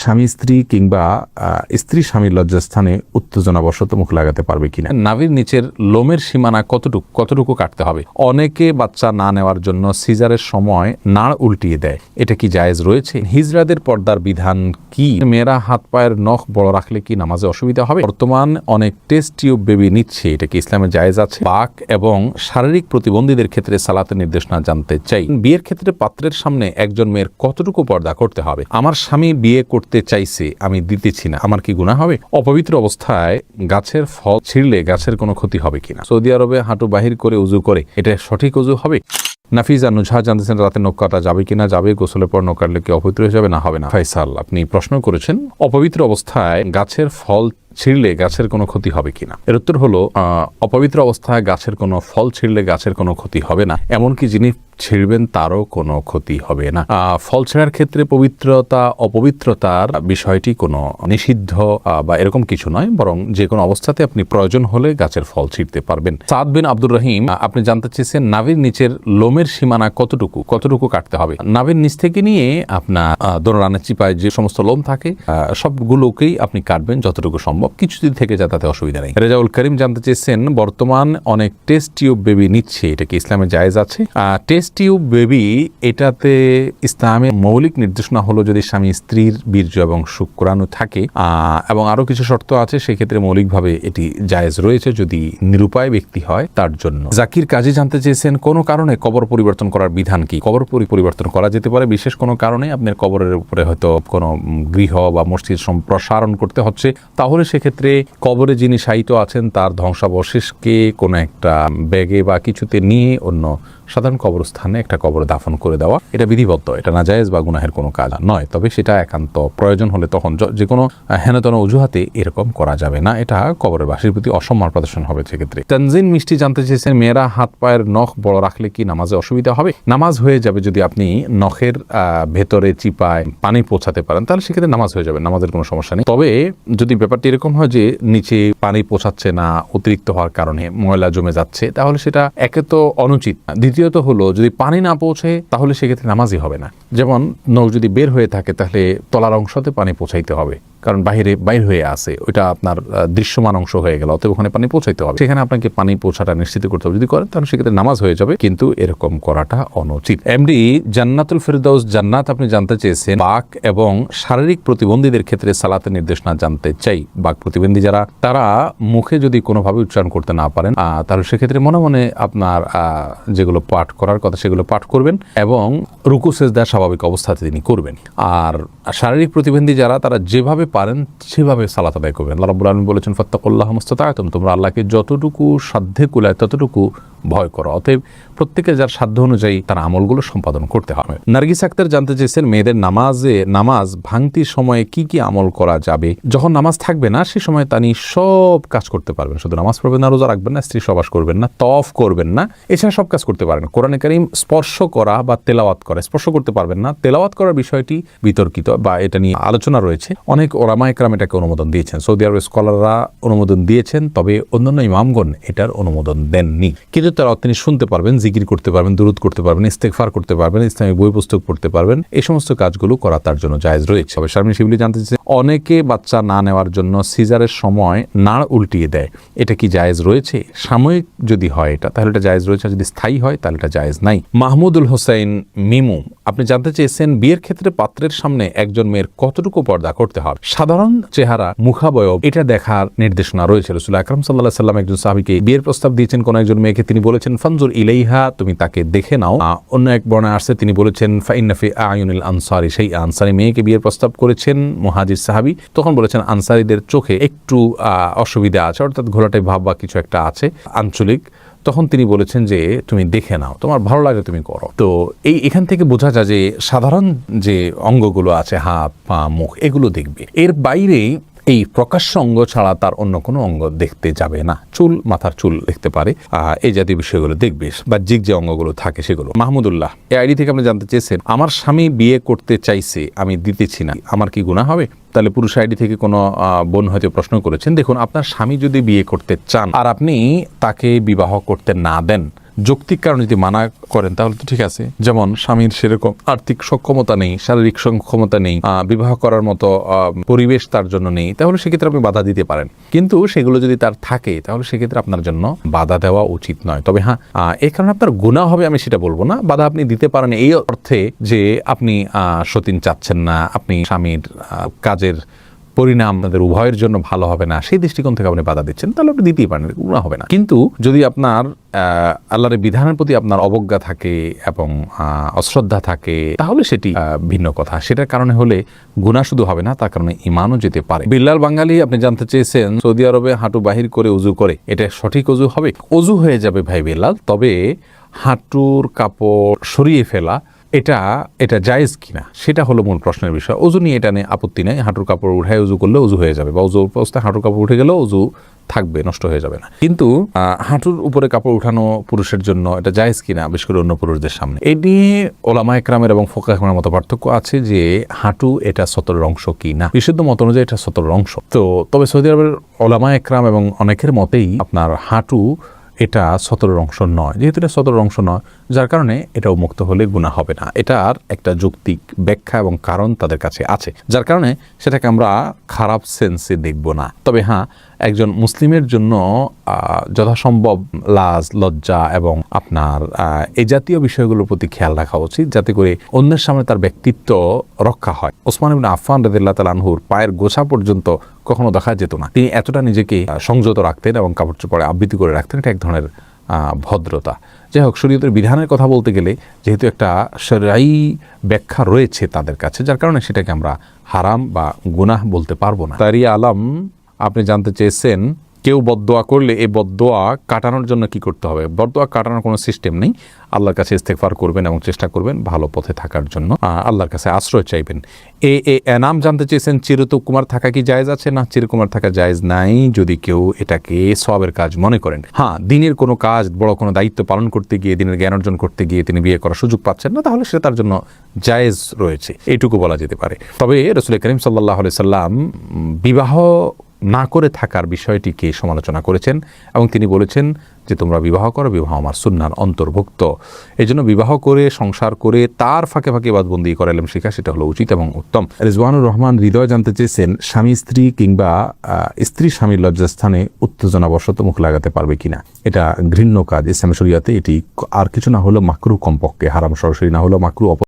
স্বামী, স্ত্রী কিংবা স্ত্রী স্বামীর লজ্জাস্থানে উত্তেজনাবশত মুখ লাগাতে পারবে কিনা? নাভির নিচের লোমের সীমানা কতটুকু কতটুকু কাটতে হবে? অনেকে বাচ্চা না নেওয়ার জন্য সিজারের সময় নাড় উল্টিয়ে দেয়। এটা কি জায়েজ রয়েছে? হিজরাদের পর্দার বিধান কি? মেয়েরা হাত পায়ের নখ বড় রাখলে কি নামাজে অসুবিধা হবে? বর্তমান অনেক টেস্ট টিউব বেবি নিচ্ছে। এটা কি ইসলামে জায়েজ আছে? পাক এবং শারীরিক প্রতিবন্ধীদের ক্ষেত্রে সালাতের নির্দেশনা জানতে চাই। বিয়ের ক্ষেত্রে পাত্রের সামনে একজন মেয়ের কতটুকু পর্দা করতে হবে? আমার স্বামী বিয়ে করতে চাইছে, আমি দিতেছি না। আমার কি গুণা হবে? অপবিত্র অবস্থায় গাছের ফল ছিঁড়লে গাছের কোনো ক্ষতি হবে কিনা? সৌদি আরবে হাঁটু বাহির করে উজু করে, এটা সঠিক উজু হবে? নাফিজা নুজহা জানতেছেন রাতে নৌকাটা যাবে কিনা, যাবে, গোসলের পর নখ কাটলে কি অপবিত্র হয়ে যাবে না, হবে না? ফাইসাল, আপনি প্রশ্ন করেছেন, অপবিত্র অবস্থায় গাছের ফল ছিঁড়লে গাছের কোনো ক্ষতি হবে কিনা? এর উত্তর হলো অপবিত্র অবস্থায় গাছের কোনো ফল ছিঁড়লে গাছের কোনো ক্ষতি হবে না, এমনকি যিনি ছিঁড়বেন তারও কোনো ক্ষতি হবে না। ফল ছেঁড়ার ক্ষেত্রে পবিত্রতা, অপবিত্রতার বিষয়টি কোনো নিষিদ্ধ বা এরকম কিছু নয়, বরং যে কোনো অবস্থাতে আপনি প্রয়োজন হলে গাছের ফল ছিঁড়তে পারবেন। সাদ বিন আব্দুর রহিম আপনি জানতে চেয়েছেন নাভির নিচের লোমের সীমানা কতটুকু কতটুকু কাটতে হবে? নাভির নিচ থেকে নিয়ে আপনার দোরানের চিপায় যে সমস্ত লোম থাকে সবগুলোকেই আপনি কাটবেন যতটুকু সম্ভব। কিছু যদি থেকে যায় তাতে অসুবিধা নেই। রেজাউল করিম জানতে চেয়েছেন, বর্তমান অনেক টেস্ট টিউব বেবি নিচ্ছে, এটা কি ইসলামে জায়েজ আছে? টেস্ট টিউব বেবি, এটাতে ইসলামের মৌলিক নির্দেশনা হলো যদি স্বামী স্ত্রীর বীর্য এবং শুক্রাণু থাকে এবং আরও কিছু শর্ত আছে, সেক্ষেত্রে মৌলিকভাবে এটি জায়েজ রয়েছে যদি নিরুপায় ব্যক্তি হয় তার জন্য। জাকির কাজী জানতে চেয়েছেন, কোনো কারণে কবর পরিবর্তন করার বিধান কি? কবর পরিবর্তন করা যেতে পারে, বিশেষ কোনো কারণে আপনার কবরের উপরে হয়তো কোনো গৃহ বা মসজিদ সম্প্রসারণ করতে হচ্ছে, তাহলে সেক্ষেত্রে কবরে যিনি সাহিত্য আছেন তার ধ্বংসাবশেষকে কোনো একটা ব্যাগে বা কিছুতে নিয়ে অন্য সাধারণ কবরস্থানে একটা কবর দাফন করে দেওয়া, এটা বিধিবদ্ধ, এটা নাজায়েজ বা গুনাহের কোনো কাজ নয়। তবে সেটা একান্ত প্রয়োজন হলে তখন যে কোনো হেনতন অজুহাতে এরকম করা যাবে না। এটা কবরের বাসীর প্রতি অসম্মান প্রদর্শন হবে সেক্ষেত্রে। তানজিন মিষ্টি জানতে চেয়েছেন, মেয়েরা হাত পায়ের নখ বড় রাখলে কি নামাজে অসুবিধা হবে? নামাজ হয়ে যাবে যদি আপনি নখের ভেতরে চিপায় পানি পৌঁছাতে পারেন, তাহলে সেক্ষেত্রে নামাজ হয়ে যাবে, নামাজের কোনো সমস্যা নেই। তবে যদি ব্যাপারটি এরকম হয় যে নিচে পানি পৌঁছাচ্ছে না, অতিরিক্ত হওয়ার কারণে ময়লা জমে যাচ্ছে, তাহলে সেটা একে তো অনুচিত। দ্বিতীয়ত হলো, যদি পানি না পৌঁছে, তাহলে সেক্ষেত্রে নামাজই হবে না। যেমন নখ যদি বের হয়ে থাকে, তাহলে তলার অংশতে পানি পৌঁছাইতে হবে। কারণ বাইরে বাইর হয়ে আসে ওইটা আপনার দৃশ্যমান অংশ হয়ে গেল, অতএব ওখানে পানি পৌঁছাইতে হবে। সেখানে আপনাকে পানি পৌঁছাটা নিশ্চিত করতে হবে। যদি করেন, তাহলে সেক্ষেত্রে নামাজ হয়ে যাবে, কিন্তু এরকম করাটা অনুচিত। এমডি, জান্নাতুল ফেরদৌস জান্নাত আপনি জানতে চেয়েছেন। বাক এবং শারীরিক প্রতিবন্ধীদের ক্ষেত্রে সালাতের নির্দেশনা জানতে চাই। বাক প্রতিবন্ধী যারা, তারা মুখে যদি কোনোভাবে উচ্চারণ করতে না পারেন তাহলে সেক্ষেত্রে মনে মনে আপনার যেগুলো পাঠ করার কথা সেগুলো পাঠ করবেন এবং রুকু, সেজদা স্বাভাবিক অবস্থাতে তিনি করবেন। আর শারীরিক প্রতিবন্ধী যারা, তারা যেভাবে পারেন, সেভাবে সালাত আদায় করবেন। আল্লাহ রাব্বুল আলামিন বলেছেন, ফাত্তাকুল্লাহ মুস্তাতাআতুম। তোমরা আল্লাহকে যতটুকু সাধ্যে কুলায়, ততটুকু ভয় করো। অতএব প্রত্যেকে যার সাধ্য অনুযায়ী তার আমলগুলো সম্পাদন করতে হবে। নার্গিস আক্তার জানতে চেয়েছেন, মেয়েদের নামাজে, নামাজ ভাঙতির সময়ে কি কি আমল করা যাবে? যখন নামাজ থাকবে না, সে সময় তিনি সব কাজ করতে পারবেন। শুধু নামাজ পড়বেন না, রোজা রাখবেন না, স্ত্রী সবাস করবেন না তফ করবেন না, এছাড়া সব কাজ করতে পারেন। কোরআনে কারিম স্পর্শ করা বা তেলাওয়াত করা, স্পর্শ করতে পারবেন না। তেলাওয়াত করার বিষয়টি বিতর্কিত বা এটা নিয়ে আলোচনা রয়েছে। অনেক ওরামা একরাম এটাকে অনুমোদন দিয়েছেন। সৌদি আরবের স্কলাররা অনুমোদন দিয়েছেন, তবে অন্যান্য ইমামগণ এটার অনুমোদন দেননি। কিন্তু তারা তিনি শুনতে পারবেন, জিকির করতে পারবেন দূরত করতে পারবেন ইস্তেকফার করতে পারবেন, ইসলামিক বই পুস্তক পড়তে পারবেন, এই সমস্ত কাজগুলো করা তার জন্য জায়েজ রয়েছে। তবে শারমিন শিবলি জানতে অনেকে বাচ্চা না নেওয়ার জন্য সিজারের সময় নাড় উল্টিয়ে দেয়। এটা কি জায়েজ রয়েছে? সাময়িক যদি হয় এটা, তাহলে এটা জায়েজ রয়েছে যদি স্থায়ী হয়, তাহলে এটা জায়েজ নাই। মাহমুদুল হোসেন মিমু, আপনি জানতে চেয়েছেন বিয়ের ক্ষেত্রে পাত্রের সামনে একজন মেয়ের কতটুকু পর্দা করতে হবে। সাধারণ চেহারা, মুখাবয়ব, এটা দেখার নির্দেশনা রয়েছে। রসুল আকরম সাল্লাহ সাল্লাম একজন সাহাবিকে বিয়ের প্রস্তাব দিয়েছেন কোন একজন মেয়েকে। তিনি বলেছেন, ফানজুর ইলাইহা তুমি তাকে দেখে নাও। অন্য এক বর্ণায় আসছে, তিনি বলেছেন ফাইনাফি আয়ুনিল আনসারি সেই আনসারি মেয়েকে বিয়ের প্রস্তাব করেছেন। মুহাজির সাহাবি তখন বলেছেন, আনসারিদের চোখে একটু অসুবিধা আছে। অর্থাৎ ঘোলাটে ভাব বা কিছু একটা আছে, আঞ্চলিক। তখন তিনি বলেছেন যে, তুমি দেখে নাও, তোমার ভালো লাগে তুমি করো। তো এই, এখান থেকে বোঝা যায় যে, সাধারণ যে অঙ্গগুলো আছে, হাত, পা, মুখ, এগুলো দেখবে। এর বাইরে এই প্রকাশ্য অঙ্গ ছাড়া তার অন্য কোনো অঙ্গ দেখতে যাবে না। চুল, মাথার চুল দেখতে পারে। এই জাতীয় বিষয়গুলো দেখবে বা জিগ যে অঙ্গগুলো থাকে সেগুলো। মাহমুদুল্লাহ, এই আইডি থেকে আপনি জানতে চেয়েছেন, আমার স্বামী বিয়ে করতে চাইছে, আমি দিতেছি না, আমার কি গুণা হবে? তাহলে পুরুষ আইডি থেকে কোনো বোন হয়তো প্রশ্ন করেছেন, দেখুন, আপনার স্বামী যদি বিয়ে করতে চান আর আপনি তাকে বিবাহ করতে না দেন যৌক্তিক কারণে যদি মানা করেন, তাহলে তো ঠিক আছে। যেমন স্বামীর সেরকম আর্থিক সক্ষমতা নেই, শারীরিক সক্ষমতা নেই বিবাহ করার মতো পরিবেশ তার জন্য নেই, তাহলে সেক্ষেত্রে আপনি বাধা দিতে পারেন। কিন্তু সেগুলো যদি তার থাকে, তাহলে সেক্ষেত্রে আপনার জন্য বাধা দেওয়া উচিত নয়। তবে হ্যাঁ এই কারণে আপনার গুণা হবে, আমি সেটা বলব না। বাধা আপনি দিতে পারেন এই অর্থে যে আপনি সতীন চাচ্ছেন না, আপনি স্বামীর কাজের পরিণাম আপনাদের উভয়ের জন্য ভালো হবে না সেই দৃষ্টিকোণ থেকে আপনি বাধা দিচ্ছেন তাহলে আপনি দিতেই পারেন গুণা হবে না। কিন্তু যদি আপনার আহ, আল্লাহর বিধানের প্রতি আপনার অবজ্ঞা থাকে এবং অশ্রদ্ধা থাকে তাহলে সেটি ভিন্ন কথা। সেটার কারণে হলে গুণা শুধু হবে না তার কারণে ইমানও যেতে পারে। বিল্লাল বাঙালি আপনি জানতে চেয়েছেন সৌদি আরবে হাঁটু বাহির করে উজু করে এটা সঠিক অজু হবে? অজু হয়ে যাবে ভাই বিল্লাল তবে হাঁটুর কাপড় সরিয়ে ফেলা এটা এটা জায়েজ কিনা? সেটা হলো মূল প্রশ্নের বিষয়। অজু নিয়ে এটা নিয়ে আপত্তি নেই। হাঁটুর কাপড় উঠায় উজু করলে উজু হয়ে যাবে বা উজু অবস্থায় হাঁটুর কাপড় উঠে গেলেও উজু থাকবে, নষ্ট হয়ে যাবে না। কিন্তু হাঁটুর উপরে কাপড় উঠানো পুরুষের জন্য এটা জায়েজ কিনা, বিশেষ করে অন্য পুরুষদের সামনে? এ নিয়ে ওলামা একরামের এবং ফোকা একরামের মতো পার্থক্য আছে যে, হাঁটু এটা সতরের অংশ কি না? বিশুদ্ধ মত অনুযায়ী এটা সতরের অংশ। তো, তবে সৌদি আরবের ওলামা একরাম এবং অনেকের মতেই আপনার হাঁটু এটা সতরের অংশ নয়। যেহেতু এটা সতরের অংশ নয়, যার কারণে এটা মুক্ত হলে গুণা হবে না। এটার একটা যৌক্তিক ব্যাখ্যা এবং কারণ তাদের কাছে আছে, যার কারণে সেটাকে আমরা খারাপ সেন্সে দেখব না। তবে হ্যাঁ একজন মুসলিমের জন্য যথাসম্ভব লাজ, লজ্জা এবং আপনার এই জাতীয় বিষয়গুলোর প্রতি খেয়াল রাখা উচিত, যাতে করে অন্যের সামনে তার ব্যক্তিত্ব রক্ষা হয়। ওসমান আফান রদিল্লাহ তাল আনহুর পায়ের গোছা পর্যন্ত কখনো দেখা যেত না। তিনি এতটা নিজেকে সংযত রাখতেন এবং কাপড় চোপড়ে আবৃত্তি করে রাখতেন, এটা এক ধরনের ভদ্রতা। যাই হোক, শরীয়তের বিধানের কথা বলতে গেলে যেহেতু একটা সেরাই ব্যাখ্যা রয়েছে তাদের কাছে, যার কারণে সেটাকে আমরা হারাম বা গুনাহ বলতে পারব না। তারিয়া আলম, আপনি জানতে চেয়েছেন কেউ বদদোয়া করলে এই বদদোয়া কাটানোর জন্য কি করতে হবে? বদদোয়া কাটানোর কোনো সিস্টেম নেই। আল্লাহর কাছে ইস্তেকফার করবেন এবং চেষ্টা করবেন ভালো পথে থাকার জন্য। আল্লাহর কাছে আশ্রয় চাইবেন। এ এ এনাম জানতে চেয়েছেন চিরতু কুমার থাকা কি জায়েজ আছে? না, চিরকুমার থাকা জায়েজ নাই যদি কেউ এটাকে সবের কাজ মনে করেন। হ্যাঁ দিনের কোনো কাজ, বড় কোনো দায়িত্ব পালন করতে গিয়ে, দিনের জ্ঞান অর্জন করতে গিয়ে তিনি বিয়ে করার সুযোগ পাচ্ছেন না, তাহলে সেটা তার জন্য জায়েজ রয়েছে। এইটুকু বলা যেতে পারে। তবে রসুল করিম সাল্লাহ সাল্লাম বিবাহ না করে থাকার বিষয়টিকে সমালোচনা করেছেন এবং তিনি বলেছেন যে তোমরা বিবাহ করো, বিবাহ আমার সুন্নার অন্তর্ভুক্ত। এই জন্য বিবাহ করে, সংসার করে তার ফাঁকে ফাঁকে বাদবন্দি করে শেখা সেটা হলো উচিত এবং উত্তম। রিজওয়ানুর রহমান হৃদয় জানতে চেয়েছেন, স্বামী, স্ত্রী কিংবা স্ত্রী স্বামীর লজ্জাস্থানে উত্তেজনাবশত মুখ লাগাতে পারবে কিনা? এটা ঘৃণ্য কাজ, ইসলাম শরিয়াতে এটি আর কিছু না হলেও মাকরু কমপক্ষে হারাম, সরাসরি না হলেও মাকরু